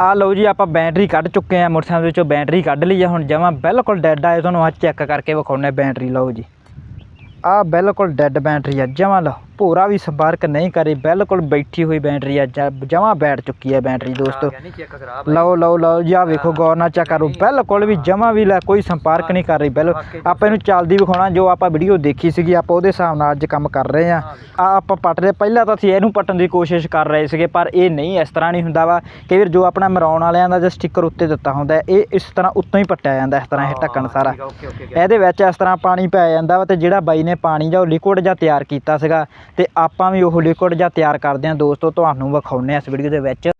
ਆ ਲਓ ਜੀ, ਆਪਾਂ ਬੈਟਰੀ ਕੱਢ ਚੁੱਕੇ ਆ ਮੋਟਰਸਾਈਕਲ ਵਿੱਚੋਂ ਬੈਟਰੀ ਕੱਢ ਲਈ ਆ, ਹੁਣ ਜਮਾਂ ਬਿਲਕੁਲ ਡੈੱਡ ਆ ਤੁਹਾਨੂੰ ਆ ਚੈੱਕ ਕਰਕੇ ਵਿਖਾਉਣੇ ਬੈਟਰੀ ਲਓ ਜੀ। ਆ ਬਿਲਕੁਲ ਡੈੱਡ ਬੈਟਰੀ ਆ, ਜਮਾਂ ਲਓ। ਭੋਰਾ ਵੀ ਸੰਪਰਕ ਨਹੀਂ ਕਰੀ ਬਿਲਕੁਲ ਬੈਠੀ ਹੋਈ ਬੈਟਰੀ ਆ ਜਮਾਂ ਬੈਠ ਚੁੱਕੀ ਹੈ ਬੈਟਰੀ ਦੋਸਤੋ। ਲਓ ਲਓ ਲਓ ਜੀ ਵੇਖੋ ਗੌਰ ਨਾਲ ਚੈੱਕ ਕਰੋ। ਬਿਲਕੁਲ ਵੀ ਜਮਾ ਵੀ ਲੈ ਕੋਈ ਸੰਪਰਕ ਨਹੀਂ ਕਰ ਰਹੀ ਬਿਲ ਆਪਾਂ ਇਹਨੂੰ ਚੱਲਦੀ ਵਿਖਾਉਣਾ ਜੋ ਆਪਾਂ ਵੀਡੀਓ ਦੇਖੀ ਸੀਗੀ ਆਪਾਂ ਉਹਦੇ ਹਿਸਾਬ ਨਾਲ ਅੱਜ ਕੰਮ ਕਰ ਰਹੇ ਆ ਆ ਆਪਾਂ ਪੱਟ ਰਹੇ ਪਹਿਲਾਂ ਤਾਂ ਅਸੀਂ ਇਹਨੂੰ ਪੱਟਣ ਦੀ ਕੋਸ਼ਿਸ਼ ਕਰ ਰਹੇ ਸੀਗੇ ਪਰ ਇਹ ਨਹੀਂ ਇਸ ਤਰ੍ਹਾਂ ਨਹੀਂ ਹੁੰਦਾ ਵਾ ਕਈ ਵਾਰ ਜੋ ਆਪਣਾ ਮਰਾਉਣ ਵਾਲਿਆਂ ਦਾ ਜੋ ਸਟicker ਉੱਤੇ ਦਿੱਤਾ ਹੁੰਦਾ ਇਹ ਇਸ ਤਰ੍ਹਾਂ ਉੱਤੋਂ ਹੀ ਪੱਟਿਆ ਜਾਂਦਾ ਇਸ ਤਰ੍ਹਾਂ ਇਹ ਢੱਕਣ ਸਾਰਾ। ਇਹਦੇ ਵਿੱਚ ਇਸ ਤਰ੍ਹਾਂ ਪਾਣੀ ਪੈ ਜਾਂਦਾ ਵਾ ਤੇ ਜਿਹੜਾ ਬਾਈ ਨੇ ਪਾਣੀ ਜਾਂ ਲਿਕੁਇਡ ਜਾਂ ਤਿਆਰ ਕੀਤਾ ਸੀਗਾ ਤੇ ਆਪਾਂ ਵੀ ਉਹ ਲਿਕੁਇਡ ਜਾਂ ਤਿਆਰ ਕਰਦੇ ਹਾਂ ਦੋਸਤੋ, ਤੁਹਾਨੂੰ ਵਿਖਾਉਨੇ ਆ ਇਸ ਵੀਡੀਓ ਦੇ ਵਿੱਚ।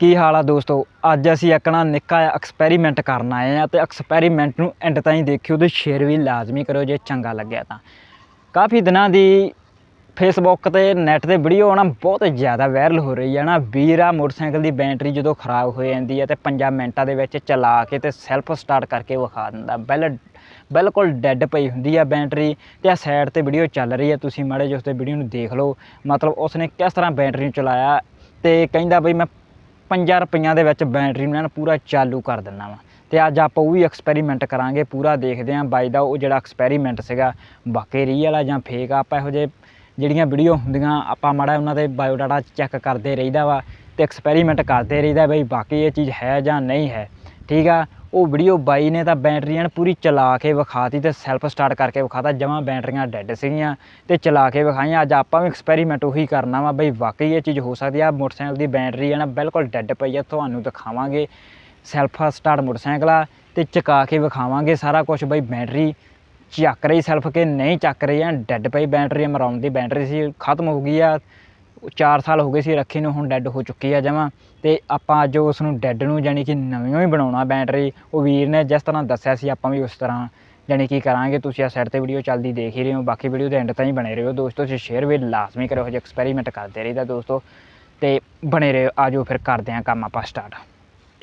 ਕੀ ਹਾਲ ਆ ਦੋਸਤੋ? ਅੱਜ ਅਸੀਂ ਇੱਕਣਾ ਨਿੱਕਾ ਐਕਸਪੈਰੀਮੈਂਟ ਕਰਨ ਆਏ ਆ ਤੇ ਐਕਸਪੈਰੀਮੈਂਟ ਨੂੰ ਐਂਡ ਤਾਈਂ ਦੇਖਿਓ ਤੇ ਸ਼ੇਅਰ ਵੀ ਲਾਜ਼ਮੀ ਕਰਿਓ ਜੇ ਚੰਗਾ ਲੱਗਿਆ ਤਾਂ। ਕਾਫੀ ਦਿਨਾਂ ਦੀ ਫੇਸਬੁੱਕ ਤੇ ਨੈਟ ਤੇ ਵੀਡੀਓ ਨਾ ਬਹੁਤ ਜ਼ਿਆਦਾ ਵਾਇਰਲ ਹੋ ਰਹੀ ਹੈ ਨਾ। ਵੀਰਾ ਮੋਟਰਸਾਈਕਲ ਦੀ ਬੈਟਰੀ ਜਦੋਂ ਖਰਾਬ ਹੋ ਜਾਂਦੀ ਹੈ ਤੇ 5 ਮਿੰਟਾਂ ਦੇ ਵਿੱਚ ਚਲਾ ਕੇ ਤੇ ਸੈਲਫ ਸਟਾਰਟ ਕਰਕੇ ਵਿਖਾ ਦਿੰਦਾ। ਬਿਲ ਬਿਲਕੁਲ ਡੈੱਡ ਪਈ ਹੁੰਦੀ ਆ ਬੈਟਰੀ ਤੇ ਆ ਸਾਈਡ ਤੇ ਵੀਡੀਓ ਚੱਲ ਰਹੀ ਹੈ ਤੁਸੀਂ ਮਾੜੇ ਜਿਹੇ ਉਸ ਤੇ ਵੀਡੀਓ ਨੂੰ ਦੇਖ ਲਓ। ਮਤਲਬ ਉਸਨੇ ਕਿਸ ਤਰ੍ਹਾਂ ਬੈਟਰੀ ਨੂੰ ਚਲਾਇਆ ਤੇ ਕਹਿੰਦਾ ਬਈ ਮੈਂ 5 ਰੁਪਈਆਂ ਦੇ ਵਿੱਚ ਬੈਟਰੀ ਨੂੰ ਐਨ ਪੂਰਾ ਚਾਲੂ ਕਰ ਦਿੰਦਾ ਵਾ। ਤੇ ਅੱਜ ਆਪਾਂ ਉਹ ਵੀ ਐਕਸਪੈਰੀਮੈਂਟ ਕਰਾਂਗੇ, ਪੂਰਾ ਦੇਖਦੇ ਆਂ। ਬਾਈ ਦਾ ਉਹ ਜਿਹੜਾ ਐਕਸਪੈਰੀਮੈਂਟ ਸੀਗਾ, ਵਾਕਈ ਰੀਅਲ ਆ ਜਾਂ ਫੇਕ ਆ, ਆਪਾਂ ਇਹੋ ਜਿਹੇ ਜਿਹੜੀਆਂ ਵੀਡੀਓ ਹੁੰਦੀਆਂ, ਆਪਾਂ ਮਾੜਾ ਉਹਨਾਂ ਦੇ ਬਾਇਓਡਾਟਾ ਚੈੱਕ ਕਰਦੇ ਰਹੀਦਾ ਵਾ ਤੇ ਐਕਸਪੈਰੀਮੈਂਟ ਕਰਦੇ ਰਹੀਦਾ ਬਈ ਬਾਕੀ ਇਹ ਚੀਜ਼ ਹੈ ਜਾਂ ਨਹੀਂ ਹੈ। ਠੀਕ ਆ? ਉਹ ਵੀਡੀਓ ਬਾਈ ਨੇ ਤਾਂ ਬੈਟਰੀ ਐਨ ਪੂਰੀ ਚਲਾ ਕੇ ਵਿਖਾਤੀ ਤੇ ਸੈਲਫ ਸਟਾਰਟ ਕਰਕੇ ਵਿਖਾਤਾ, ਜਮਾਂ ਬੈਟਰੀਆਂ ਡੈੱਡ ਸੀਗੀਆਂ ਤੇ ਚਲਾ ਕੇ ਵਿਖਾਈਆਂ। ਅੱਜ ਆਪਾਂ ਵੀ ਐਕਸਪੈਰੀਮੈਂਟ ਉਹੀ ਕਰਨਾ ਵਾ ਬਈ ਵਾਕਈ ਇਹ ਚੀਜ਼ ਹੋ ਸਕਦੀ ਆ, ਮੋਟਰਸਾਈਕਲ ਦੀ ਬੈਟਰੀ ਹੈ ਨਾ ਬਿਲਕੁਲ ਡੈੱਡ ਪਈ ਆ, ਤੁਹਾਨੂੰ ਦਿਖਾਵਾਂਗੇ। ਸੈਲਫ ਸਟਾਰਟ ਮੋਟਰਸਾਈਕਲ ਆ ਤੇ ਚਕਾ ਕੇ ਵਿਖਾਵਾਂਗੇ ਸਾਰਾ ਕੁਝ ਬਈ ਬੈਟਰੀ ਚੱਕ ਰਹੀ ਸੈਲਫ ਕੇ ਨਹੀਂ ਚੱਕ ਰਹੀ ਐ ਡੈੱਡ ਪਈ ਬੈਟਰੀ, ਮਰਾਉਣ ਦੀ ਬੈਟਰੀ ਸੀ, ਖਤਮ ਹੋ ਗਈ ਆ। 4 ਸਾਲ ਹੋ ਗਏ ਸੀ ਰੱਖੀ ਨੂੰ, ਹੁਣ ਡੈੱਡ ਹੋ ਚੁੱਕੀ ਆ ਜਮਾਂ। ਤੇ ਆਪਾਂ ਅੱਜ ਉਸ ਨੂੰ ਡੈੱਡ ਨੂੰ ਜਾਨੀ ਕਿ ਨਵੀਂ ਹੀ ਬਣਾਉਣਾ ਬੈਟਰੀ ਉਹ ਵੀਰ ਨੇ ਜਿਸ ਤਰ੍ਹਾਂ ਦੱਸਿਆ ਸੀ, ਆਪਾਂ ਵੀ ਉਸ ਤਰ੍ਹਾਂ ਜਾਨੀ ਕਿ ਕਰਾਂਗੇ। ਤੁਸੀਂ ਆ ਸਾਈਡ ਤੇ ਵੀਡੀਓ ਚੱਲਦੀ ਦੇਖ ਹੀ ਰਹੇ ਹੋ। ਬਾਕੀ ਵੀਡੀਓ ਦੇ ਐਂਡ ਤਾਈਂ ਬਣੇ ਰਹੋ। ਦੋਸਤੋ, ਤੁਸੀਂ ਸ਼ੇਅਰ ਵੀ ਲਾਜ਼ਮੀ ਕਰੋ। ਹਜੇ ਐਕਸਪੈਰੀਮੈਂਟ ਕਰਦੇ ਰਹੀਦਾ ਦੋਸਤੋ। ਤੇ ਬਣੇ ਰਹੋ। ਆਜੋ ਫਿਰ ਕਰਦੇ ਆਂ ਕੰਮ ਆਪਾਂ ਸਟਾਰਟ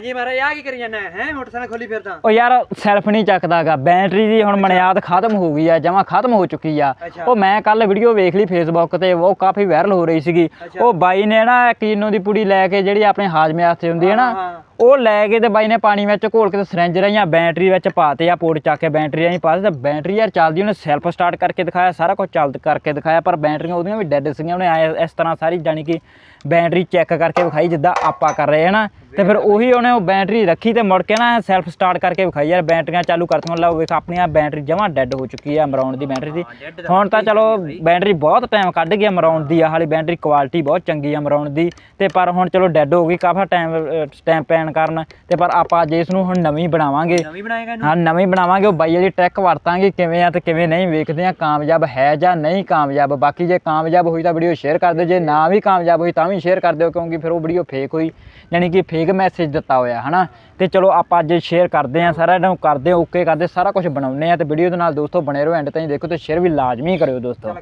ਜੀ ਮਹਾਰਾਜ ਆ ਕੀ ਕਰੀ ਜਾਂਦਾ ਹੈ ਮੋਟਰਸਾਈਕਲ ਖੋਲੀ ਫਿਰਦਾ ਉਹ ਯਾਰ ਸੈਲਫ ਨਹੀਂ ਚੱਕਦਾਗਾ ਬੈਟਰੀ ਦੀ ਹੁਣ ਮਨਿਆਦ ਖਤਮ ਹੋ ਗਈ ਆ ਜਮਾ ਖਤਮ ਹੋ ਚੁੱਕੀ ਆ। ਉਹ ਮੈਂ ਕੱਲ ਵੀਡੀਓ ਵੇਖ ਲਈ ਫੇਸਬੁੱਕ ਤੇ ਉਹ ਕਾਫੀ ਵਾਇਰਲ ਹੋ ਰਹੀ ਸੀਗੀ। ਉਹ ਬਾਈ ਨੇ ਨਾ ਕੀਨੋ ਦੀ ਪੁੜੀ ਲੈ ਕੇ ਜਿਹੜੀ ਆਪਣੇ ਹਾਜ਼ਮੇ ਵਾਸਤੇ ਹੁੰਦੀ ਹੈ ਨਾ। ਉਹ ਲੈ ਕੇ ਤੇ ਬਾਈ ਨੇ ਪਾਣੀ ਵਿੱਚ ਘੋਲ ਕੇ ਤੇ ਸਿਰੰਜ ਰਹੀਆਂ ਬੈਟਰੀ ਵਿੱਚ ਪਾਤੇ ਆ ਪੋੜ ਚੱਕ ਕੇ ਬੈਟਰੀ ਰਾਹੀਂ ਪਾਤੇ ਤੇ ਬੈਟਰੀ ਯਾਰ ਚੱਲਦੀ ਉਹਨੇ ਸੈਲਫ ਸਟਾਰਟ ਕਰਕੇ ਦਿਖਾਇਆ ਸਾਰਾ ਕੁਝ ਚੱਲਦ ਕਰਕੇ ਦਿਖਾਇਆ ਪਰ ਬੈਟਰੀਆਂ ਉਹਦੀਆਂ ਵੀ ਡੈੱਡ ਸੀਗੀਆਂ ਉਹਨੇ ਇਸ ਤਰ੍ਹਾਂ ਸਾਰੀ ਜਾਣੀ ਕਿ ਬੈਟਰੀ ਚੈੱਕ ਕਰਕੇ ਵਿਖਾਈ ਜਿੱਦਾਂ ਆਪਾਂ ਕਰ ਰਹੇ ਹਾਂ ਨਾ ਤੇ ਫਿਰ ਉਹੀ ਉਹਨੇ ਉਹ ਬੈਟਰੀ ਰੱਖੀ ਤੇ ਮੁੜ ਕੇ ਨਾ ਸੈਲਫ ਸਟਾਰਟ ਕਰਕੇ ਵਿਖਾਈ ਯਾਰ ਬੈਟਰੀਆਂ ਚਾਲੂ ਕਰਤੀਆਂ ਲਓ ਵੇਖ ਆਪਣੀਆਂ ਬੈਟਰੀ ਜਮਾਂ ਡੈੱਡ ਹੋ ਚੁੱਕੀ ਆ ਮਰਾਉਣ ਦੀ ਬੈਟਰੀ ਦੀ। ਹੁਣ ਤਾਂ ਚਲੋ ਬੈਟਰੀ ਬਹੁਤ ਟਾਈਮ ਕੱਢ ਗਿਆ ਮਰਾਉਣ ਦੀ ਆ ਹਾਲੀ ਬੈਟਰੀ ਕੁਆਲਿਟੀ ਬਹੁਤ ਚੰਗੀ ਆ ਮਰਾਉਣ ਦੀ ਤੇ ਪਰ ਹੁਣ ਚਲੋ ਡੈੱਡ ਹੋ ਗਈ ਕਾਫੀ ਟਾਈਮ ਟਾਈਮ ਪੈਣ ਕਾਰਨ ਤੇ ਪਰ ਆਪਾਂ ਜੇ ਇਸ ਨੂੰ ਹੁਣ ਨਵੀਂ ਬਣਾਵਾਂਗੇ। ਨਵੀਂ ਬਣਾਏਗਾ ਇਹਨੂੰ? ਹਾਂ ਨਵੀਂ ਬਣਾਵਾਂਗੇ ਉਹ ਬਾਈ ਵਾਲੀ ਟਰੈਕ ਵਰਤਾਂਗੇ ਕਿਵੇਂ ਆ ਤੇ ਕਿਵੇਂ ਨਹੀਂ ਵੇਖਦੇ ਆ ਕਾਮਯਾਬ ਹੈ ਜਾਂ ਨਹੀਂ ਕਾਮਯਾਬ। ਬਾਕੀ ਜੇ ਕਾਮਯਾਬ ਹੋਈ ਤਾਂ ਵੀਡੀਓ ਸ਼ੇਅਰ ਕਰ ਦਿਓ ਜੇ ਨਾ ਵੀ ਕਾਮਯਾਬ ਹੋਈ ਤਾਂ ਵੀ ਸ਼ੇਅਰ ਕਰ ਦਿਓ ਕਿਉਂਕਿ ਫਿਰ ਉਹ ਵੀਡੀਓ ਫੇਕ ਹੋਈ ਯਾਨੀ ਕਿ ਫੇਕ ਮੈਸੇਜ ਦਿੱਤਾ ਹੋਇਆ ਹਨਾ? ਤੇ ਚਲੋ ਆਪਾਂ ਅੱਜ ਸ਼ੇਅਰ ਕਰਦੇ ਆ ਸਾਰਾ ਇਹਨੂੰ ਕਰਦੇ ਓਕੇ ਕਰਦੇ ਸਾਰਾ ਕੁਝ ਬਣਾਉਂਦੇ ਆ ਤੇ ਵੀਡੀਓ ਦੇ ਨਾਲ ਦੋਸਤੋ ਬਣੇ ਰਹੋ ਐਂਡ ਤਾਈਂ ਦੇਖੋ ਤੇ ਸ਼ੇਅਰ ਵੀ ਲਾਜ਼ਮੀ ਕਰਿਓ ਦੋਸਤੋ।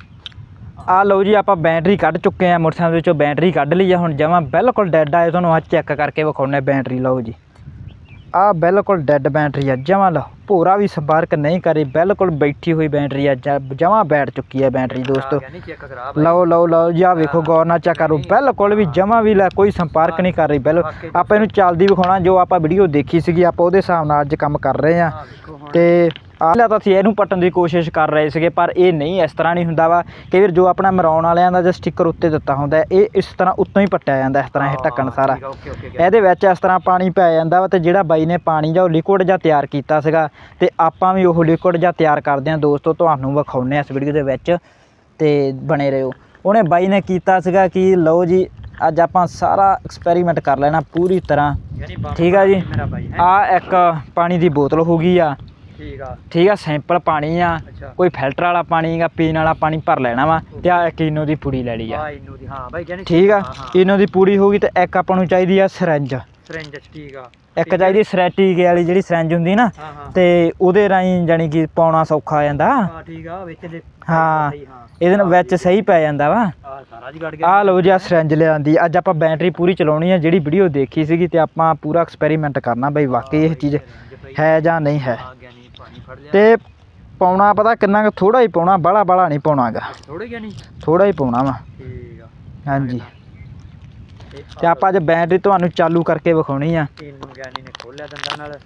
ਆ ਲਓ ਜੀ ਆਪਾਂ ਬੈਟਰੀ ਕੱਢ ਚੁੱਕੇ ਆ ਮੋਟਰਸਾਈਕਲ ਵਿੱਚੋਂ ਬੈਟਰੀ ਕੱਢ ਲਈ ਆ ਹੁਣ ਜਮਾਂ ਬਿਲਕੁਲ ਡੈੱਡ ਆ ਤੁਹਾਨੂੰ ਆ ਚੈੱਕ ਕਰਕੇ ਵਿਖਾਉਣੇ ਬੈਟਰੀ ਲਓ ਜੀ। ਆ ਬਿਲਕੁਲ ਡੈੱਡ ਬੈਟਰੀ ਆ ਜਮਾਂ ਲਓ ਭੋਰਾ ਵੀ ਸੰਪਰਕ ਨਹੀਂ ਕਰੀ ਬਿਲਕੁਲ ਬੈਠੀ ਹੋਈ ਬੈਟਰੀ ਆ ਜਮਾਂ ਬੈਠ ਚੁੱਕੀ ਹੈ ਬੈਟਰੀ ਦੋਸਤੋ। ਲਓ ਲਓ ਲਓ ਜੀ ਆ ਵੇਖੋ ਗੌਰ ਨਾਲ ਚੈੱਕ ਕਰੋ ਬਿਲਕੁਲ ਵੀ ਜਮਾਂ ਵੀ ਲੈ ਕੋਈ ਸੰਪਰਕ ਨਹੀਂ ਕਰ ਰਹੀ ਬਿਲ ਆਪਾਂ ਇਹਨੂੰ ਚੱਲਦੀ ਵਿਖਾਉਣਾ ਜੋ ਆਪਾਂ ਵੀਡੀਓ ਦੇਖੀ ਸੀਗੀ ਆਪਾਂ ਉਹਦੇ ਹਿਸਾਬ ਨਾਲ ਅੱਜ ਕੰਮ ਕਰ ਰਹੇ ਆ। ਤੇ ਆਹ ਤਾਂ ਅਸੀਂ ਇਹਨੂੰ ਪੱਟਣ ਦੀ ਕੋਸ਼ਿਸ਼ ਕਰ ਰਹੇ ਸੀਗੇ ਪਰ ਇਹ ਨਹੀਂ ਇਸ ਤਰ੍ਹਾਂ ਨਹੀਂ ਹੁੰਦਾ ਵਾ ਕਈ ਵਾਰ ਜੋ ਆਪਣਾ ਮਰਾਉਣ ਵਾਲਿਆਂ ਦਾ ਜੋ ਸਟicker ਉੱਤੇ ਦਿੱਤਾ ਹੁੰਦਾ ਇਹ ਇਸ ਤਰ੍ਹਾਂ ਉੱਤੋਂ ਹੀ ਪੱਟਿਆ ਜਾਂਦਾ ਇਸ ਤਰ੍ਹਾਂ ਇਹ ਢੱਕਣ ਸਾਰਾ। ਇਹਦੇ ਵਿੱਚ ਇਸ ਤਰ੍ਹਾਂ ਪਾਣੀ ਪੈ ਜਾਂਦਾ ਵਾ ਤੇ ਜਿਹੜਾ ਬਾਈ ਨੇ ਪਾਣੀ ਜਾਂ ਲਿਕੁਇਡ ਜਾਂ ਤਿਆਰ ਕੀਤਾ ਸੀਗਾ ਤੇ ਆਪਾਂ ਵੀ ਉਹ ਲਿਕੁਇਡ ਜਾਂ ਤਿਆਰ ਕਰਦੇ ਹਾਂ। ਦੋਸਤੋ ਤੁਹਾਨੂੰ ਵਿਖਾਉਨੇ ਆ ਇਸ ਵੀਡੀਓ ਦੇ ਵਿੱਚ ਤੇ ਬਣੇ ਰਹੋ। ਉਹਨੇ ਬਾਈ ਨੇ ਕੀਤਾ ਸੀਗਾ ਕਿ ਲਓ ਜੀ ਅੱਜ ਆਪਾਂ ਸਾਰਾ ਐਕਸਪੈਰੀਮੈਂਟ ਕਰ ਲੈਣਾ ਪੂਰੀ ਤਰ੍ਹਾਂ। ਠੀਕ ਆ ਜੀ। ਆ ਇੱਕ ਪਾਣੀ ਦੀ ਬੋਤਲ ਹੋ ਗਈ ਆ। ਠੀਕ ਆ। ਠੀਕ ਆ ਸਿੰਪਲ ਪਾਣੀ ਆ। ਅੱਛਾ। ਕੋਈ ਫਿਲਟਰ ਵਾਲਾ ਪਾਣੀ ਆ ਪੀਣ ਵਾਲਾ ਪਾਣੀ ਭਰ ਲੈਣਾ ਵਾ ਤੇ ਆ ਇਨੋ ਦੀ ਪੁੜੀ ਲੈ ਲਈ ਆ। ਆ ਇਹਨੂੰ ਦੀ ਹਾਂ ਬਾਈ ਜਾਨੀ ਠੀਕ ਆ? ਹਾਂ, ਹਾਂ। ਇਨੋ ਦੀ ਪੁੜੀ ਹੋ ਗਈ ਤੇ ਇੱਕ ਆਪਾਂ ਨੂੰ ਚਾਹੀਦੀ ਆ ਸਿਰੰਜ ਸਿਰਿੰਜ ਠੀਕ ਆ। ਇੱਕ ਚਾਹੀਦੀ ਸਰੈਟੀਕੇ ਵਾਲੀ ਜਿਹੜੀ ਸਿਰੰਜ ਹੁੰਦੀ ਨਾ ਹਾਂ ਹਾਂ। ਤੇ ਉਹਦੇ ਰਾਹੀਂ ਜਾਨੀ ਕਿ ਪਾਉਣਾ ਸੌਖਾ ਆ ਜਾਂਦਾ। ਹਾਂ ਠੀਕ ਆ ਵਿੱਚ ਦੇ ਹਾਂ। ਸਹੀ, ਹਾਂ। ਇਹਦੇ ਨਾਲ ਵਿੱਚ ਸਹੀ ਪੈ ਜਾਂਦਾ ਵਾ। ਆ ਸਾਰਾ ਜੀ ਗੜ ਗਿਆ। ਆ ਲਓ ਜੀ ਆ ਸਿਰੰਜ ਲਿਆਂਦੀ। ਅੱਜ ਆਪਾਂ ਬੈਟਰੀ ਪੂਰੀ ਚਲਾਉਣੀ ਆ ਜਿਹੜੀ ਵੀਡੀਓ ਦੇਖੀ ਸੀਗੀ ਤੇ ਆਪਾਂ ਪੂਰਾ ਐਕਸਪੈਰੀਮੈਂਟ ਕਰਨਾ ਬਈ ਵਾਕਈ ਇਹ ਚੀਜ਼ ਹੈ ਜਾਂ ਨਹੀਂ ਹੈ। ਆ ਤੇ ਪਾਉਣਾ ਪਤਾ ਕਿੰਨਾ ਕੁ ਥੋੜਾ ਹੀ ਪਾਉਣਾ ਬਾਹਲਾ ਬਾਹਲਾ ਨਹੀਂ ਪਾਉਣਾਗਾ। ਥੋੜੇ ਗਿਆ ਨਹੀਂ? ਥੋੜਾ ਹੀ ਪਾਉਣਾ ਵਾ। ਠੀਕ ਆ। ਹਾਂਜੀ। ਤੇ ਤੇ ਆਪਾਂ ਅੱਜ ਬੈਟਰੀ ਤੁਹਾਨੂੰ ਚਾਲੂ ਕਰਕੇ ਵਿਖਾਉਣੀ ਆ। ਇਹਨੂੰ ਗਿਆਨੀ ਨੇ ਖੋਲਿਆ ਦੰਦਾਂ ਨਾਲ।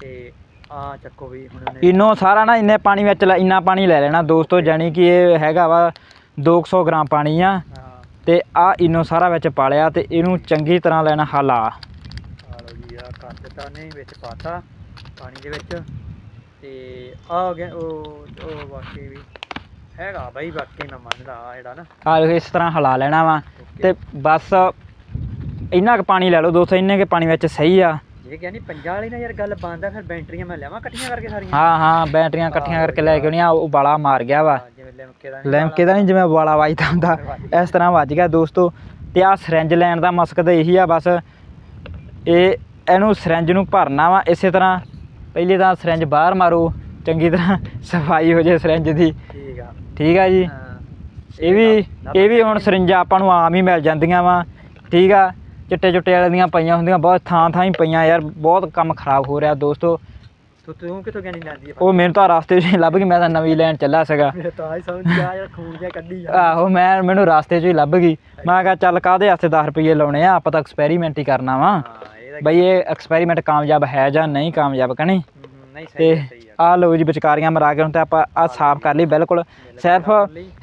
ਤੇ ਆ ਚੱਕੋ ਵੀ ਹੁਣ ਉਹਨੇ ਇਨੋ ਸਾਰਾ ਨਾ ਇੰਨੇ ਪਾਣੀ ਵਿੱਚ ਲੈ- ਇੰਨਾ ਪਾਣੀ ਲੈ ਲੈਣਾ ਦੋਸਤੋ ਜਾਨੀ ਕਿ ਇਹ ਹੈਗਾ ਵਾ 200 ਗ੍ਰਾਮ ਪਾਣੀ ਆ। ਹਾਂ। ਤੇ ਆ ਇਨੋ ਸਾਰਾ ਵਿੱਚ ਪਾ ਲਿਆ ਤੇ ਇਹਨੂੰ ਚੰਗੀ ਤਰ੍ਹਾਂ ਲੈਣਾ ਹਲਾ ਆ। ਲਓ ਜੀ ਆ ਕਰ ਦਿੱਤਾ ਨੇ ਵਿੱਚ ਪਾਤਾ ਪਾਣੀ ਦੇ ਵਿੱਚ। ਤੇ ਆ ਗਿਆ ਉਹ ਉਹ ਵਾਕਈ ਵੀ ਹੈਗਾ ਬਾਈ ਵਾਕਈ ਮੈਂ ਮੰਨਦਾ ਆ ਜਿਹੜਾ ਨਾ। ਆ ਇਸ ਤਰ੍ਹਾਂ ਹਿਲਾ ਲੈਣਾ ਵਾ. ਤੇ ਬਸ ਇੰਨਾ ਕੁ ਪਾਣੀ ਲੈ ਲਓ ਦੋਸਤੋ ਇੰਨੇ ਕੁ ਪਾਣੀ ਵਿੱਚ ਸਹੀ ਆ। ਜੇ ਕਹਿੰਦੀ ਪੰਜਾਂ ਵਾਲੀ ਨਾ ਯਾਰ ਗੱਲ ਬੰਦਾ ਫਿਰ ਬੈਟਰੀਆਂ ਮੈਂ ਲਿਆਵਾਂ ਇਕੱਠੀਆਂ ਕਰਕੇ ਸਾਰੀਆਂ? ਹਾਂ ਹਾਂ ਬੈਟਰੀਆਂ ਇਕੱਠੀਆਂ ਕਰਕੇ ਲੈ ਕੇ ਆਉਣੀਆਂ ਉਹ ਬਾਲਾ ਮਾਰ ਗਿਆ ਵਾ। ਜਿਵੇਂ ਲਿਮਕੇ ਦਾ ਲੈਮਕੇ ਦਾ ਨਹੀਂ ਜਿਵੇਂ ਬਾਲਾ ਵੱਜਦਾ ਹੁੰਦਾ ਇਸ ਤਰ੍ਹਾਂ ਵੱਜ ਗਿਆ ਦੋਸਤੋ। ਤੇ ਆ ਸਿਰੰਜ ਲੈਣ ਦਾ ਮਕਸਦ ਇਹੀ ਆ ਬਸ ਇਹ ਇਹਨੂੰ ਸਿਰੰਜ ਨੂੰ ਭਰਨਾ ਵਾ ਇਸੇ ਤਰ੍ਹਾਂ ਪਹਿਲੇ ਤਾਂ ਸਿਰੰਜ ਬਾਹਰ ਮਾਰੋ ਚੰਗੀ ਤਰ੍ਹਾਂ ਸਫ਼ਾਈ ਹੋ ਜੇ ਸਿਰੰਜ ਦੀ। ਠੀਕ ਆ। ਠੀਕ ਆ ਜੀ? ਇਹ ਵੀ ਇਹ ਵੀ ਹੁਣ ਸਰਿੰਜਾਂ ਆਪਾਂ ਨੂੰ ਆਮ ਹੀ ਮਿਲ ਜਾਂਦੀਆਂ ਵਾ। ਠੀਕ ਆ? ਚਿੱਟੇ ਚੁੱਟੇ ਵਾਲੇ ਦੀਆਂ ਪਈਆਂ ਹੁੰਦੀਆਂ ਬਹੁਤ ਥਾਂ ਥਾਂ ਹੀ ਪਈਆਂ ਯਾਰ ਬਹੁਤ ਕੰਮ ਖਰਾਬ ਹੋ ਰਿਹਾ ਦੋਸਤੋ। ਤੂੰ ਤੂੰ ਕਿੱਥੋਂ ਗਿਆਨੀ ਲੈਂਦੀ ਆ? ਉਹ ਮੈਨੂੰ ਤਾਂ ਰਸਤੇ 'ਚ ਹੀ ਲੱਭ ਗਈ ਮੈਂ ਤਾਂ ਨਵੀਂ ਲੈਣ ਚੱਲਾ ਸੀਗਾ। ਮੇਰੇ ਤਾਂ ਹੀ ਸਮਝ ਗਿਆ ਯਾਰ ਖੂਨ ਜਿਹਾ ਕੱਢੀ ਜਾ ਆਹੋ ਮੈਂ ਮੈਨੂੰ ਰਸਤੇ 'ਚ ਹੀ ਲੱਭ ਗਈ। ਮੈਂ ਕਿਹਾ ਚੱਲ ਕਾਹਦੇ ਵਾਸਤੇ 10 ਰੁਪਏ ਲਾਉਣੇ ਆ? ਆਪਾਂ ਤਾਂ ਐਕਸਪੈਰੀਮੈਂਟ ਹੀ ਕਰਨਾ ਵਾ। ਬਈ ਇਹ ਐਕਸਪੈਰੀਮੈਂਟ ਕਾਮਯਾਬ ਹੈ ਜਾਂ ਨਹੀਂ ਕਾਮਯਾਬ ਹਮ, ਨਹੀਂ? ਸਹੀ ਤੇ ਆ, ਸਹੀ ਆ ਆ ਲਓ ਜੀ ਵਿਚਕਾਰੀਆਂ ਮਰਾ ਕੇ ਹੁਣ ਤੇ ਆਪਾਂ ਆ ਸਾਫ਼ ਕਰ ਲਈ ਬਿਲਕੁਲ ਸਿਰਫ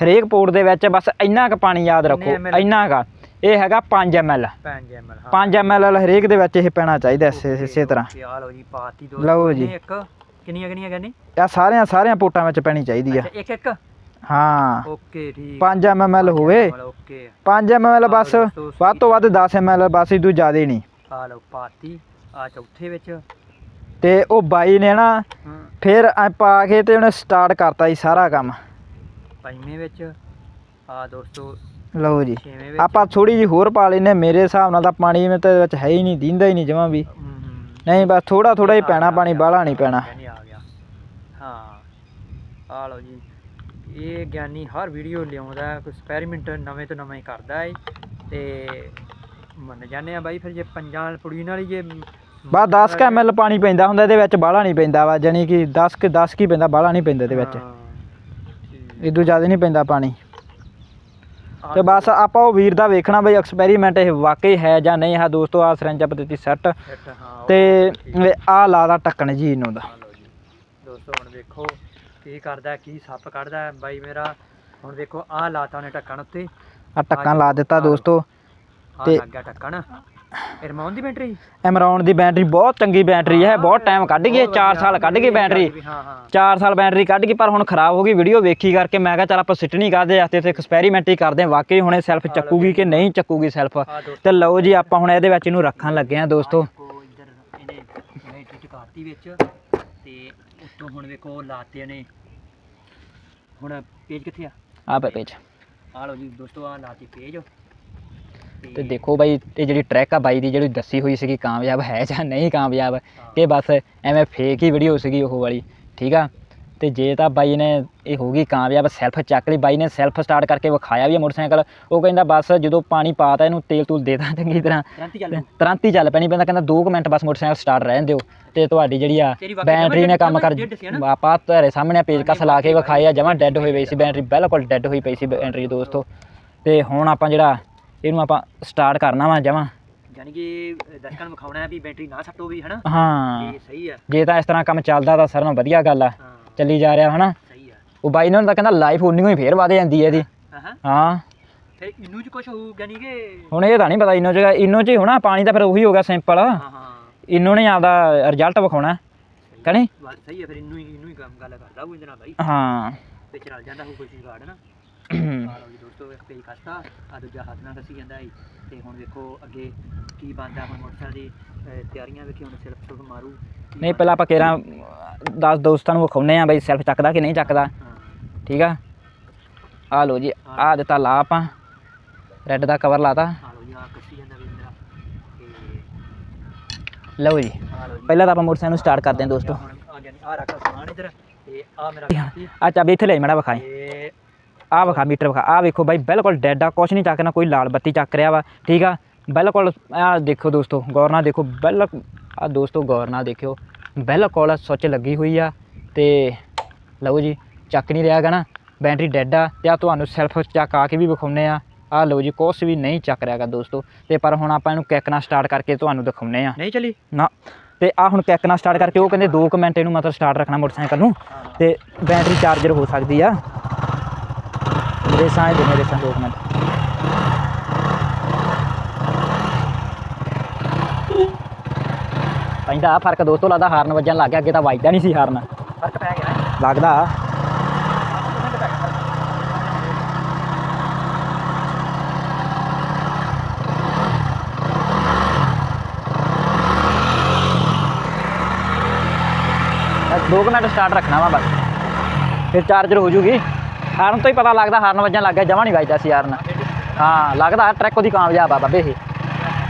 ਹਰੇਕ ਪੋੜ ਦੇ ਵਿੱਚ ਬਸ ਇੰਨਾ ਕੁ ਪਾਣੀ ਯਾਦ ਰੱਖੋ ML? ਇੰਨਾ ਕੁ। ਇਹ ਹੈਗਾ 5 ml 5 ml ਹਾਂ। 5 ml ਹਰੇਕ ਦੇ ਵਿੱਚ ਇਹ ਪੈਣਾ ਚਾਹੀਦਾ ਇਸੇ ਇਸੇ ਤਰ੍ਹਾਂ। ਆ ਲਓ ਜੀ ਪਾਤੀ ਦੋ ਲਓ ਜੀ। ਇੱਕ। ਕਿੰਨੀਆਂ ਕਿੰਨੀਆਂ ਕਹਿੰਦੇ? ਆ ਸਾਰਿਆਂ ਸਾਰਿਆਂ ਪੋਟਾਂ ਵਿੱਚ ਪੈਣੀ ਚਾਹੀਦੀ ਆ। ਅੱਛਾ ਇੱਕ ਇੱਕ? ਹਾਂ। ਓਕੇ ਠੀਕ। 5 ml ਹੋਵੇ। ਓਕੇ। 5 ml ਬਸ ਵੱਧ ਤੋਂ ਵੱਧ 10 ml ਬਸ ਇਦੋਂ ਜ਼ਿਆਦਾ ਨਹੀਂ। ਆ ਲਓ ਪਾਤੀ ਆ ਚੌਥੇ ਵਿੱਚ। ਤੇ ਉਹ ਬਾਈ ਨੇ ਨਾ ਹਾਂ। ਫਿਰ ਐ ਪਾ ਕੇ ਤੇ ਉਹਨੇ ਸਟਾਰਟ ਕਰਤਾ ਜੀ ਸਾਰਾ ਕੰਮ। ਪੰਜਵੇਂ ਵਿੱਚ। ਆ ਦੋਸਤੋ ਲਓ ਜੀ। ਛੇਵੇਂ ਵਿੱਚ। ਆਪਾਂ ਥੋੜੀ ਜੀ ਹੋਰ ਪਾ ਲੈਨੇ ਮੇਰੇ ਹਿਸਾਬ ਨਾਲ ਤਾਂ ਪਾਣੀ ਮੈਂ ਤਾਂ ਵਿੱਚ ਹੈ ਹੀ ਨਹੀਂ ਦਿੰਦਾ ਹੀ ਨਹੀਂ ਜਮਾਂ ਵੀ। ਹਮ, ਹਮ। ਨਹੀਂ ਬਸ ਥੋੜਾ ਥੋੜਾ ਹੀ ਪੈਣਾ ਪਾਣੀ ਬਾਹਲਾ ਨਹੀਂ ਪੈਣਾ। ਗਿਆਨੀ ਆ ਗਿਆ। ਹਾਂ। ਆ ਲਓ ਜੀ। ਇਹ ਗਿਆਨੀ ਹਰ ਵੀਡੀਓ ਲਿਆਉਂਦਾ ਹੈ, ਕੋਈ ਐਕਸਪੈਰੀਮੈਂਟ ਨਵੇਂ ਤੋਂ ਨਵੇਂ ਹੀ ਕਰਦਾ ਹੈ ਤੇ ਮੰਨ ਜਾਂਦੇ ਆ ਬਾਈ ਫਿਰ ਜੇ ਪੰਜਾਂ ਨਾਲ ਪੁੜੀ ਨਾਲ ਹੀ ਜੇ ਬਸ 10 ਕ ml ਪਾਣੀ ਪੈਂਦਾ ਹੁੰਦਾ ਇਹਦੇ ਵਿੱਚ ਬਾਹਲਾ ਨਹੀਂ ਪੈਂਦਾ ਵਾ ਜਾਨੀ ਕਿ 10 ਕਿ 10 ਕੀ ਪੈਂਦਾ ਬਾਹਲਾ ਨਹੀਂ ਪੈਂਦਾ ਇਹਦੇ ਵਿੱਚ। ਇਦੋਂ ਜ਼ਿਆਦਾ ਨਹੀਂ ਪੈਂਦਾ ਪਾਣੀ। ਆ ਤੇ ਬਸ ਆਪਾਂ ਉਹ ਵੀਰ ਦਾ ਵੇਖਣਾ ਬਈ ਐਕਸਪੈਰੀਮੈਂਟ ਇਹ ਵਾਕਈ ਹੈ ਜਾਂ ਨਹੀਂ ਹੈ ਦੋਸਤੋ ਆ ਸਰੰਜ ਆਪਾਂ ਦਿੱਤੀ ਸੈੱਟ। ਤੇ। ਆ। ਲਾਦਾ ਟੱਕਣ ਜੀ ਇਹਨੂੰ ਦਾ। ਆ ਦੋਸਤੋ ਹੁਣ ਵੇਖੋ ਕੀ ਕਰਦਾ ਕੀ ਸੱਪ ਕੱਢਦਾ। ਬਾਈ ਮੇਰਾ ਹੁਣ ਵੇਖੋ ਆਹ ਲਾਤਾ ਉਹਨੇ ਢੱਕਣ ਉੱਤੇ। ਆ ਟੱਕਣ ਲਾ ਦਿੱਤਾ ਦੋਸਤੋ। ਤੇ- ਲੱਗ ਗਿਆ ਇਹ ਰਮਾਉਣ ਦੀ ਬੈਟਰੀ? ਐਮਰਾਨ ਦੀ ਬੈਟਰੀ ਬਹੁਤ ਚੰਗੀ ਬੈਟਰੀ ਹੈ। ਬਹੁਤ ਟਾਈਮ ਕੱਢ ਗਈ 4 ਸਾਲ ਕੱਢ ਗਈ ਬੈਟਰੀ। ਹਾਂ ਹਾਂ। 4 ਸਾਲ ਬੈਟਰੀ ਕੱਢ ਗਈ ਪਰ ਹੁਣ ਖਰਾਬ ਹੋ ਗਈ। ਵੀਡੀਓ ਵੇਖੀ ਕਰਕੇ ਮੈਂ ਕਿਹਾ ਚੱਲ ਆਪਾਂ ਸਿੱਟਣੀ ਕਰਦੇ ਆ ਤੇ ਐਕਸਪੈਰੀਮੈਂਟ ਹੀ ਕਰਦੇ ਆ ਵਾਕਈ ਹੁਣੇ ਸੈਲਫ ਚੱਕੂਗੀ ਕਿ ਨਹੀਂ ਚੱਕੂਗੀ ਸੈਲਫ ਤੇ ਲਓ ਜੀ ਆਪਾਂ ਹੁਣ ਇਹਦੇ ਵਿੱਚ ਇਹਨੂੰ ਰੱਖਣ ਲੱਗੇ ਆ ਦੋਸਤੋ। ਇਹਨੇ ਬੈਟਰੀ ਚਕਾਤੀ ਵਿੱਚ। ਤੇ ਉੱਤੋਂ ਹੁਣ ਵੇਖੋ ਲਾਤੇ ਨੇ ਹੁਣ ਪੇਜ ਕਿੱਥੇ ਆ? ਆ ਪੇਜ ਆ ਲਓ ਜੀ ਦੋਸਤੋ ਆ ਲਾਤੀ ਪੇਜ ਤੇ ਦੇਖੋ ਬਾਈ ਇਹ ਜਿਹੜੀ ਟਰੈਕ ਆ ਬਾਈ ਦੀ ਜਿਹੜੀ ਦੱਸੀ ਹੋਈ ਸੀਗੀ ਕਾਮਯਾਬ ਹੈ ਜਾਂ ਨਹੀਂ ਕਾਮਯਾਬ ਕਿ ਬਸ ਐਵੇਂ ਫੇਕ ਹੀ ਵੀਡੀਓ ਸੀਗੀ ਉਹ ਵਾਲੀ ਠੀਕ ਆ? ਤੇ ਜੇ ਤਾਂ ਬਾਈ ਨੇ ਇਹ ਹੋ ਗਈ ਕਾਮਯਾਬ ਸੈਲਫ ਚੱਕ ਲਈ ਬਾਈ ਨੇ ਸੈਲਫ ਸਟਾਰਟ ਕਰਕੇ ਵਿਖਾਇਆ ਵੀ ਮੋਟਰਸਾਈਕਲ ਉਹ ਕਹਿੰਦਾ ਬਸ ਜਦੋਂ ਪਾਣੀ ਪਾਤਾ ਇਹਨੂੰ ਤੇਲ ਤੂਲ ਦੇਤਾ ਚੰਗੀ ਤਰ੍ਹਾਂ। ਤੁਰੰਤ ਹੀ ਚੱਲ ਪੈਣੀ। ਪੈਂਦਾ ਕਹਿੰਦਾ 2 ਮਿੰਟ ਬਸ ਮੋਟਰਸਾਈਕਲ ਸਟਾਰਟ ਰਹਿਣ ਦਿਓ। ਤੇ ਤੁਹਾਡੀ ਜਿਹੜੀ ਆ ਤੇਰੀ ਬੈਟਰੀ ਨੇ ਕੰਮ ਕਰ? ਆਪਾਂ ਤੁਹਾਡੇ ਸਾਹਮਣੇ ਪੇਜ ਕਸ ਲਾ ਕੇ ਵਿਖਾਏ ਆ ਜਮਾਂ ਡੈੱਡ ਹੋਈ ਪਈ ਸੀ ਬੈਟਰੀ ਬਿਲਕੁਲ ਡੈੱਡ ਹੋਈ ਪਈ ਸੀ ਬੈਟਰੀ ਦੋਸਤੋ। ਤੇ ਹੁਣ ਆਪਾਂ ਜਿਹੜਾ ਇਹਨੂੰ ਆਪਾਂ ਸਟਾਰਟ ਕਰਨਾ ਵਾ ਜਮਾਂ। ਯਾਨੀ ਕਿ ਦਰਸ਼ਕਾਂ ਨੂੰ ਵਿਖਾਉਣਾ ਹੈ ਵੀ ਬੈਟਰੀ ਨਾ ਸੱਟੋ ਵੀ ਹਨਾ? ਹਾਂ। ਇਹ ਸਹੀ ਆ। ਜੇ ਤਾਂ ਇਸ ਤਰ੍ਹਾਂ ਕੰਮ ਚੱਲਦਾ ਤਾਂ ਸਾਰਿਆਂ ਨਾਲੋਂ ਵਧੀਆ ਗੱਲ ਆ। ਹਾਂ। ਚੱਲੀ ਜਾ ਰਿਹਾ ਹਨਾ? ਸਹੀ ਆ। ਉਹ ਬਾਈ ਨੇ ਤਾਂ ਕਹਿੰਦਾ ਲਾਈਫ ਉਨੀ ਹੀ ਫੇਰ ਵਧ ਜਾਂਦੀ ਹੈ ਇਹਦੀ। ਹਾਂ ਹਾਂ। ਹਾਂ। ਫਿਰ ਇਹਨੂੰ ਚ ਕੁਝ ਹੋਊ ਯਾਨੀ ਕਿ? ਹੁਣ ਇਹ ਤਾਂ ਨਹੀਂ ਪਤਾ ਇਨੋ ਚ ਇਨੋ ਚ ਹੀ ਹੋਣਾ ਪਾਣੀ ਤਾਂ ਫਿਰ ਉਹੀ ਹੋ ਗਿਆ ਸਿੰਪਲ ਹਾਂ ਹਾਂ। ਇਨੋ ਨੇ ਆਪਦਾ ਰਿਜ਼ਲਟ ਵਿਖਾਉਣਾ। ਕਹਣੀ ਸਹੀ ਆ ਫਿਰ ਇਹਨੂੰ ਹੀ ਇਹਨੂੰ ਹੀ ਕੰਮ ਗੱਲ ਕਰਦਾ ਉਹ ਇਹਦੇ ਨਾਲ ਬਾਈ। ਹਾਂ। ਵਿੱਚ ਰਲ ਜਾਂਦਾ ਹੋਊ ਕੋਈ ਚੀਜ਼ ਗਾਰਡ ਨਾ ਦੋਸਤੋ ਇੱਕ ਪੇਜ ਕੱਟਤਾ ਆ ਦੂਜਾ ਹੱਥ ਨਾਲ ਕੱਸੀ ਜਾਂਦਾ ਹੈ ਤੇ ਹੁਣ ਵੇਖੋ ਅੱਗੇ ਕੀ ਬਣਦਾ ਹੁਣ ਮੋਟਰਸਾਈਕਲ ਦੀ ਅਹ, ਤਿਆਰੀਆਂ ਵੇਖੀ ਹੁਣ ਸਿਰਫ ਸੁਰਫ ਮਾਰੂ ਕੀ ਨਹੀਂ ਪਹਿਲਾਂ ਆਪਾਂ ਕੇਰਾਂ 10 ਦੋਸਤਾਂ ਨੂੰ ਵਿਖਾਉਨੇ ਆ ਬਈ ਸੈਲਫ ਚੱਕਦਾ ਕਿ ਨਹੀਂ ਚੱਕਦਾ? ਹਾਂ ਠੀਕ ਆ? ਆ ਲੋ ਜੀ ਆ ਦਿੱਤਾ ਲਾ ਆਪਾਂ। ਰੈੱਡ ਦਾ ਕਵਰ ਲਾਤਾ। ਆ ਲਓ ਜੀ ਆ ਕੱਸੀ ਜਾਂਦਾ ਵੀ ਮੇਰਾ ਤੇ ਲਓ ਜੀ ਆ ਲਓ ਜੀ ਪਹਿਲਾਂ ਤਾਂ ਆਪਾਂ ਮੋਟਰਸਾਈਕਲ ਨੂੰ ਸਟਾਰਟ ਕਰਦੇ ਹਾਂ ਦੋਸਤੋ। ਹੁਣ ਆ ਗਿਆ ਆ ਰੱਖ ਸਮਾਨ ਇੱਧਰ ਤੇ ਆ ਮੇਰਾ ਆ ਚਾਬੀ ਇੱਥੇ ਲੈ ਮੜਾ ਵਿਖਾਈ। ਤੇ ਆ ਵਿਖਾ ਮੀਟਰ ਵਿਖਾ। ਆ ਵੇਖੋ ਬਾਈ ਬਿਲਕੁਲ ਡੈਡ ਆ ਕੁਛ ਨਹੀਂ ਚੱਕਣਾ ਕੋਈ ਲਾਲ ਬੱਤੀ ਚੱਕ ਰਿਹਾ ਵਾ ਠੀਕ ਆ? ਬਿਲਕੁਲ ਆ ਦੇਖੋ ਦੋਸਤੋ ਗੌਰ ਨਾਲ ਦੇਖੋ ਬਿਲਕੁਲ ਆ ਦੋਸਤੋ ਗੌਰ ਨਾਲ ਦੇਖਿਓ ਬਿਲਕੁਲ ਸੁੱਚ ਲੱਗੀ ਹੋਈ ਆ ਤੇ ਲਓ ਜੀ ਚੱਕ ਨਹੀਂ ਰਿਹਾ ਗਾ ਨਾ ਬੈਟਰੀ ਡੈਡ ਆ ਤੇ ਆ ਤੁਹਾਨੂੰ ਸੈਲਫ ਚੱਕ ਆ ਕੇ ਵੀ ਵਿਖਾਉਨੇ ਆ। ਆਹ ਲਓ ਜੀ ਕੁਛ ਵੀ ਨਹੀਂ ਚੱਕ ਰਿਹਾਗਾ ਦੋਸਤੋ ਤੇ ਪਰ ਹੁਣ ਆਪਾਂ ਇਹਨੂੰ ਕਿੱਕ ਨਾਲ ਸਟਾਰਟ ਕਰਕੇ ਤੁਹਾਨੂੰ ਦਿਖਾਉਨੇ ਆ। ਨਹੀਂ ਚਲੀ? ਨਾ ਤੇ ਆ ਹੁਣ ਕਿੱਕ ਨਾਲ ਸਟਾਰਟ ਕਰਕੇ ਉਹ ਕਹਿੰਦੇ 2 ਮਿੰਟ ਇਹਨੂੰ ਮਤਲਬ ਸਟਾਰਟ ਰੱਖਣਾ ਮੋਟਰਸਾਈਕਲ ਨੂੰ ਤੇ ਬੈਟਰੀ ਚਾਰਜਰ ਹੋ ਸਕਦੀ ਆ। ਇਹ ਦੋਨੇ ਰੇਸਾਂ 2 ਮਿੰਟ। ਪੈਂਦਾ ਫ਼ਰਕ ਦੋਸਤੋ ਲੱਗਦਾ ਹਾਰਨ ਵੱਜਣ ਲੱਗ ਗਿਆ ਅੱਗੇ ਤਾਂ ਵੱਜਦਾ ਨਹੀਂ ਸੀ ਹਾਰਨ। ਫ਼ਰਕ ਪੈ ਗਿਆ। ਹੈ ਲੱਗਦਾ ਦੋ ਮਿੰਟ ਸਟਾਰਟ ਰੱਖਣਾ ਵਾ ਬਸ। ਫਿਰ ਚਾਰਜਰ ਹੋ ਜੂਗੀ। ਹਾਰਨ ਤੋਂ ਹੀ ਪਤਾ ਲੱਗਦਾ ਹਾਰਨ ਵੱਜਣ ਲੱਗ ਗਿਆ ਜਮਾ ਨਹੀਂ ਵੱਜਦਾ ਸੀ ਹਾਰਨ। ਹਾਂ ਲੱਗਦਾ ਟਰੈਕ ਉਹਦੀ ਕਾਮਯਾਬ ਆ ਬਾਬੇ ਇਹ।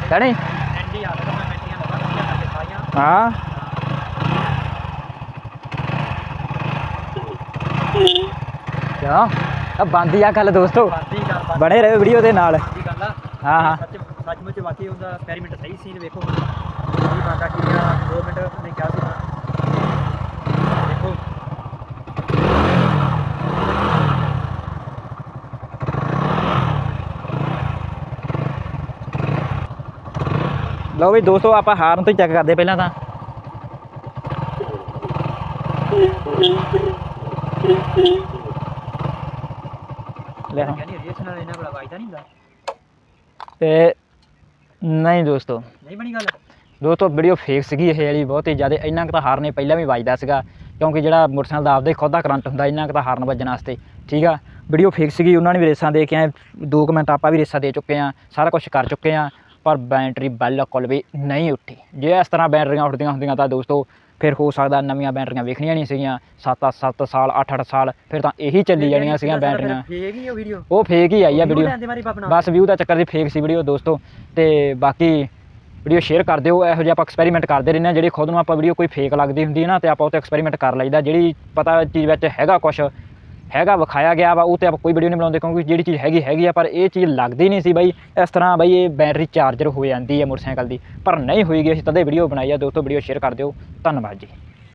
ਕਹਿਣੀ ਹਾਂ। ਕਿਉਂ? ਆ ਬੰਦੀ ਆ ਗੱਲ ਦੋਸਤੋ। ਬਣੇ ਰਹੋ ਵੀਡੀਓ ਦੇ ਨਾਲ। ਹਾਂ ਹਾਂ। ਸੱਚ ਸੱਚਮੁੱਚ ਵਾਕਈ ਉਹਦਾ ਐਕਸਪੈਰੀਮੈਂਟ ਸਹੀ ਸੀ ਵੇਖੋ ਕੀ ਬੰਦਾ ਕੀ ਆ 2 ਮਿੰਟ ਨੇ ਕਿਹਾ ਸੀ ਦੇਖੋ ਲਓ ਵੀ ਦੋਸਤੋ ਆਪਾਂ ਹਾਰਨ ਤੋਂ ਹੀ ਚੈੱਕ ਕਰਦੇ ਪਹਿਲਾਂ ਤਾਂ। ਲੈ ਹਾਂ। ਨਹੀਂ ਹੁੰਦਾ। ਤੇ ਨਹੀਂ ਦੋਸਤੋ। ਨਹੀਂ ਬਣੀ ਗੱਲ? ਦੋਸਤੋ ਵੀਡੀਓ ਫੇਕ ਸੀਗੀ ਇਹ ਵਾਲੀ ਬਹੁਤ ਹੀ ਜ਼ਿਆਦਾ। ਇੰਨਾ ਕੁ ਤਾਂ ਹਾਰਨੇ ਪਹਿਲਾਂ ਵੀ ਵੱਜਦਾ ਸੀਗਾ ਕਿਉਂਕਿ ਜਿਹੜਾ ਮੋਟਰਸਾਈਕਲ ਦਾ ਆਪਦਾ ਖੁਦ ਦਾ ਕਰੰਟ ਹੁੰਦਾ ਇੰਨਾ ਕੁ ਤਾਂ ਹਾਰਨ ਵੱਜਣ ਵਾਸਤੇ। ਠੀਕ ਆ? ਵੀਡੀਓ ਫੇਕ ਸੀਗੀ ਉਹਨਾਂ ਨੇ ਵੀ ਰੇਸਾਂ ਦੇ ਕੇ ਆਏ। 2 ਮਿੰਟ ਆਪਾਂ ਵੀ ਰੇਸਾਂ ਦੇ ਚੁੱਕੇ ਆ ਸਾਰਾ ਕੁਝ ਕਰ ਚੁੱਕੇ ਆ। ਪਰ ਬੈਟਰੀ ਬਿਲਕੁਲ ਵੀ ਨਹੀਂ ਉੱਠੀ। ਜੇ ਇਸ ਤਰ੍ਹਾਂ ਬੈਟਰੀਆਂ ਉੱਠਦੀਆਂ ਹੁੰਦੀਆਂ ਤਾਂ ਦੋਸਤੋ ਫਿਰ ਹੋ ਸਕਦਾ ਨਵੀਆਂ ਬੈਟਰੀਆਂ ਵੇਖਣੀਆਂ ਨਹੀਂ ਸੀਗੀਆਂ। 7-7 ਸਾਲ 8-8 ਸਾਲ ਫਿਰ ਤਾਂ ਇਹੀ ਚੱਲੀ ਜਾਣੀਆਂ ਸੀਗੀਆਂ ਬੈਟਰੀਆਂ। ਫੇਕ ਹੀ ਉਹ ਵੀਡੀਓ ਉਹ ਫੇਕ ਹੀ ਆਈ ਆ ਵੀਡੀਓ ਬਸ ਵਿਊ ਦਾ ਚੱਕਰ ਦੀ ਫੇਕ ਸੀ ਵੀਡੀਓ ਦੋਸਤੋ। ਤੇ ਬਾਕੀ ਵੀਡੀਓ ਸ਼ੇਅਰ ਕਰ ਦਿਓ ਇਹੋ ਜਿਹਾ ਆਪਾਂ ਐਕਸਪੈਰੀਮੈਂਟ ਕਰਦੇ ਰਹਿੰਦੇ ਹਾਂ ਜਿਹੜੀ ਖੁਦ ਨੂੰ ਆਪਾਂ ਵੀਡੀਓ ਕੋਈ ਫੇਕ ਲੱਗਦੀ ਹੁੰਦੀ ਹੈ ਨਾ ਤੇ ਆਪਾਂ ਉਹ ਤੇ ਐਕਸਪੈਰੀਮੈਂਟ ਕਰ ਲਈਦਾ। ਜਿਹੜੀ ਪਤਾ ਚੀਜ਼ ਵਿੱਚ ਹੈਗਾ ਕੁਝ ਹੈਗਾ, ਵਿਖਾਇਆ ਗਿਆ ਵਾ, ਉਹ ਤੇ ਆਪਾਂ ਕੋਈ ਵੀਡੀਓ ਨਹੀਂ ਬਣਾਉਂਦੇ ਕਿਉਂਕਿ ਜਿਹੜੀ ਚੀਜ਼ ਹੈਗੀ ਹੈਗੀ ਆ, ਪਰ ਇਹ ਚੀਜ਼ ਲੱਗਦੀ ਨਹੀਂ ਸੀ ਬਾਈ। ਇਸ ਤਰ੍ਹਾਂ ਬਾਈ ਇਹ ਬੈਟਰੀ ਚਾਰਜਰ ਹੋ ਜਾਂਦੀ ਹੈ ਮੋਟਰਸਾਈਕਲ ਦੀ। ਪਰ ਨਹੀਂ ਹੋਈਗੀ ਅਸੀਂ ਤਦੇ ਵੀਡੀਓ ਬਣਾਈ ਆ ਦੋਸਤੋ ਵੀਡੀਓ ਸ਼ੇਅਰ ਕਰ ਦਿਓ। ਧੰਨਵਾਦ ਜੀ।